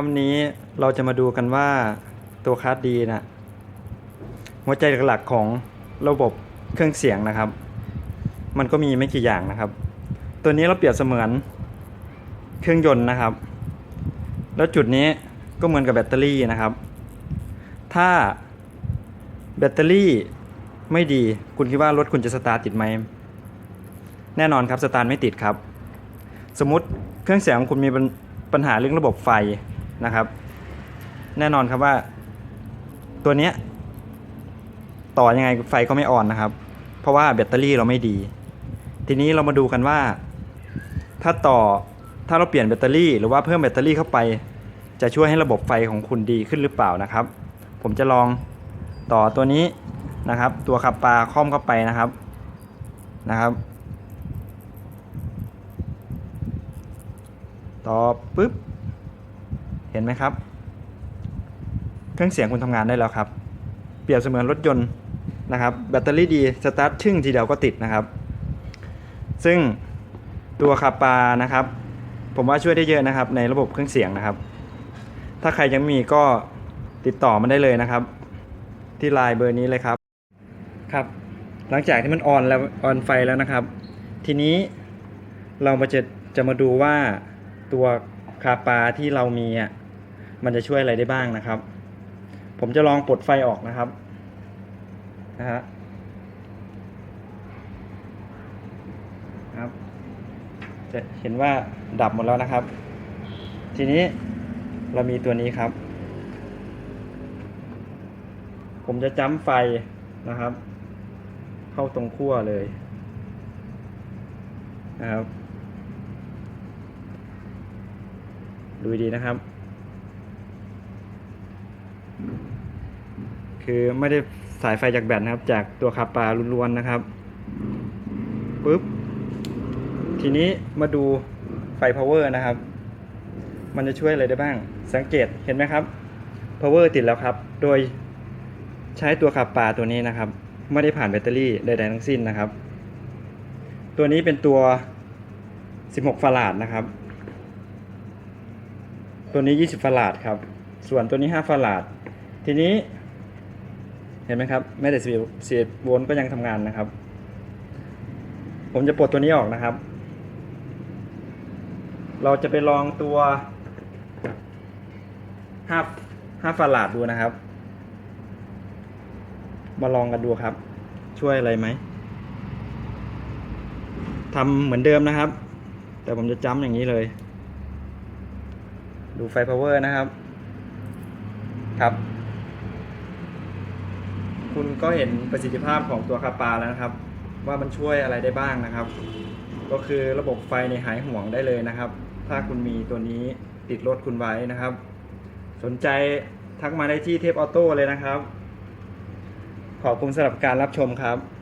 คำนี้เราจะมาดูกันว่าตัวคาร์ดดีนะหัวใจหลักๆของระบบเครื่องเสียงนะครับ มันก็มีไม่กี่อย่างนะครับ ตัวนี้เราเปรียบเสมือนเครื่องยนต์นะครับ แล้วจุดนี้ก็เหมือนกับแบตเตอรี่นะครับ ถ้าแบตเตอรี่ไม่ดีคุณคิดว่ารถคุณจะสตาร์ทติดไหมแน่นอนครับสตาร์ทไม่ติดครับ สมมติเครื่องเสียงของคุณมีปัญปัญหาเรื่องระบบไฟ นะครับ แน่นอนครับว่า ตัวเนี้ยต่อยังไงไฟก็ไม่อ่อนนะครับ เพราะว่าแบตเตอรี่เราไม่ดี ทีนี้เรามาดูกันว่า ถ้าต่อถ้าเราเปลี่ยนแบตเตอรี่ หรือว่าเพิ่มแบตเตอรี่เข้าไป จะช่วยให้ระบบไฟของคุณดีขึ้นหรือเปล่านะครับ ผมจะลองต่อตัวนี้นะครับ ตัวขับปลาค่อมเข้าไปนะครับนะครับ ต่อปุ๊บ ห็นไหมครับ เครื่องเสียงคุณทำงานได้แล้วครับ เปรียบเสมือนรถยนต์นะครับ แบตเตอรี่ดี สตาร์ทชึ่งทีเดียวก็ติดนะครับ ซึ่งตัวคาปานะครับ ผมว่าช่วยได้เยอะนะครับ ในระบบเครื่องเสียงนะครับ ถ้าใครยังมีก็ติดต่อมาได้เลยนะครับ ที่ไลน์เบอร์นี้เลยครับครับ หลังจากที่มันออนแล้วออนไฟแล้วนะครับ ทีนี้เรามาจะจะมาดูว่าตัวคาปาที่เรามีอะ มันจะช่วยอะไรได้บ้างนะครับ ผมจะลองปลดไฟออกนะครับนะฮะครับ จะเห็นว่าดับหมดแล้วนะครับ ทีนี้เรามีตัวนี้ครับ ผมจะจ้ำไฟนะครับ เข้าตรงขั้วเลยนะครับ ดูดีนะครับ คือไม่ได้สายไฟจากแบตนะครับ จากตัวคาปาล้วนๆนะครับปุ๊บทีนี้มาดูไฟ power นะครับ มันจะช่วยอะไรได้บ้าง สังเกตเห็นไหมครับ power ติดแล้วครับ โดยใช้ตัวขับปลาตัวนี้นะครับ ไม่ได้ผ่านแบตเตอรี่ใดๆทั้งสิ้นนะครับ ตัวนี้เป็นตัว 16 ฟาราดนะครับ ตัวนี้ 20 ฟาราดครับ ส่วนตัวนี้ 5 ฟาราด ทีนี้ เห็นไหมครับไม่ได้11โวลต์ก็ยังทำงานนะครับ ผมจะปลดตัวนี้ออกนะครับ เราจะไปลองตัวห้าห้าฟาราดดูนะครับ มาลองกันดูครับ ช่วยอะไรไหมทำเหมือนเดิมนะครับ แต่ผมจะจ้ำอย่างนี้เลย ดูไฟ power นะครับ ครับ คุณก็เห็นประสิทธิภาพของตัวคาปาแล้วนะครับ ว่ามันช่วยอะไรได้บ้างนะครับ ก็คือระบบไฟในหายห่วงได้เลยนะครับ ถ้าคุณมีตัวนี้ติดรถคุณไว้นะครับ สนใจทักมาได้ที่เทปออโต้เลยนะครับ ขอบคุณสำหรับการรับชมครับ